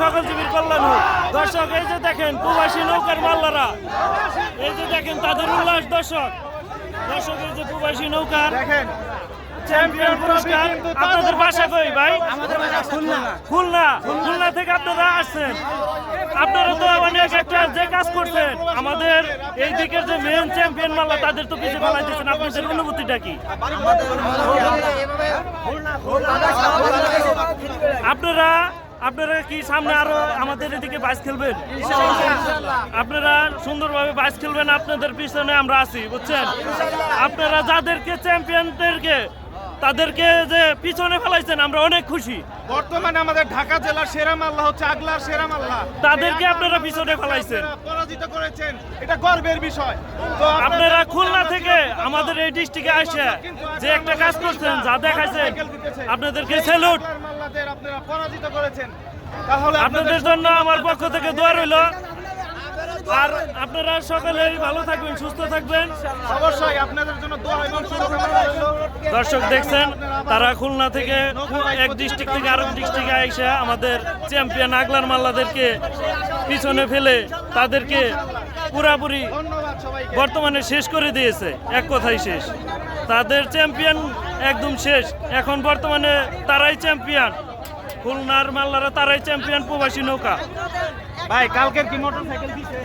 সকল জীবীর কল্যাণ হোক। দর্শক এই যে দেখেন প্রবাসী নৌকার মাল্লারা এই যে দেখেন তাদের উল্লাস দর্শক। দর্শক এই যে প্রবাসী নৌকার দেখেন চ্যাম্পিয়ন পুরস্কার আপনাদের বাসা কই ভাই? আমাদের বাসা খুলনা। খুলনা। খুলনা। থেকে আপনারা আসছেন। আপনারা তো অনেক একটা যে কাজ করছেন। আমাদের এই দিকের যে মেন চ্যাম্পিয়ন মাল্লা তাদের তো পিছিয়ে ফেলাই দিচ্ছেন আপনাদের অনুভূতিটা কি? আপনারা আপনারা কি সামনে আরও আমাদের এদিকে বাস খেলবেন? আপনারা সুন্দরভাবে বাস খেলবেন আপনাদের পিছনে আমরা আছি বুঝছেন? আপনারা যাদেরকে চ্যাম্পিয়নদেরকে তাদেরকে যে পিছনে ফেলাইছেন আমরা অনেক খুশি। বর্তমানে আমাদের ঢাকা জেলার সেরা মাল্লা হচ্ছে আগলার সেরা মাল্লা। তাদেরকে আপনারা পিছনে ফেলাইছেন। পরাজিত করেছেন। এটা গর্বের বিষয়। তো আপনারা খুলনা থেকে আমাদের এই ডিস্ট্রিক্টে আসে যে একটা কাজ করছেন যা দেখাইছেন আপনাদেরকে স্যালুট আপনারা পরাজিত করেছেন। তাহলে আপনাদের জন্য আমার পক্ষ থেকে দোয়া রইল। আর আপনারা সকলেই ভালো থাকবেন সুস্থ থাকবেন। অবশ্যই আপনাদের জন্য দোয়া এবং শুভকামনা দর্শক দেখছেন তারা খুলনা থেকে এক ডিস্ট্রিক্ট থেকে আরেক ডিস্ট্রিক্টে এসে আমাদের চ্যাম্পিয়ন আগলার মাল্লাদেরকে পিছনে ফেলে তাদেরকে পুরাপুরি বর্তমানে শেষ করে দিয়েছে এক কথাই শেষ। তাদের চ্যাম্পিয়ন একদম শেষ। এখন বর্তমানে তারাই চ্যাম্পিয়ন খুলনার মাল্লারা তারাই চ্যাম্পিয়ন প্রবাসী নৌকা। ভাই কালকের কি মোটরসাইকেল দিছে?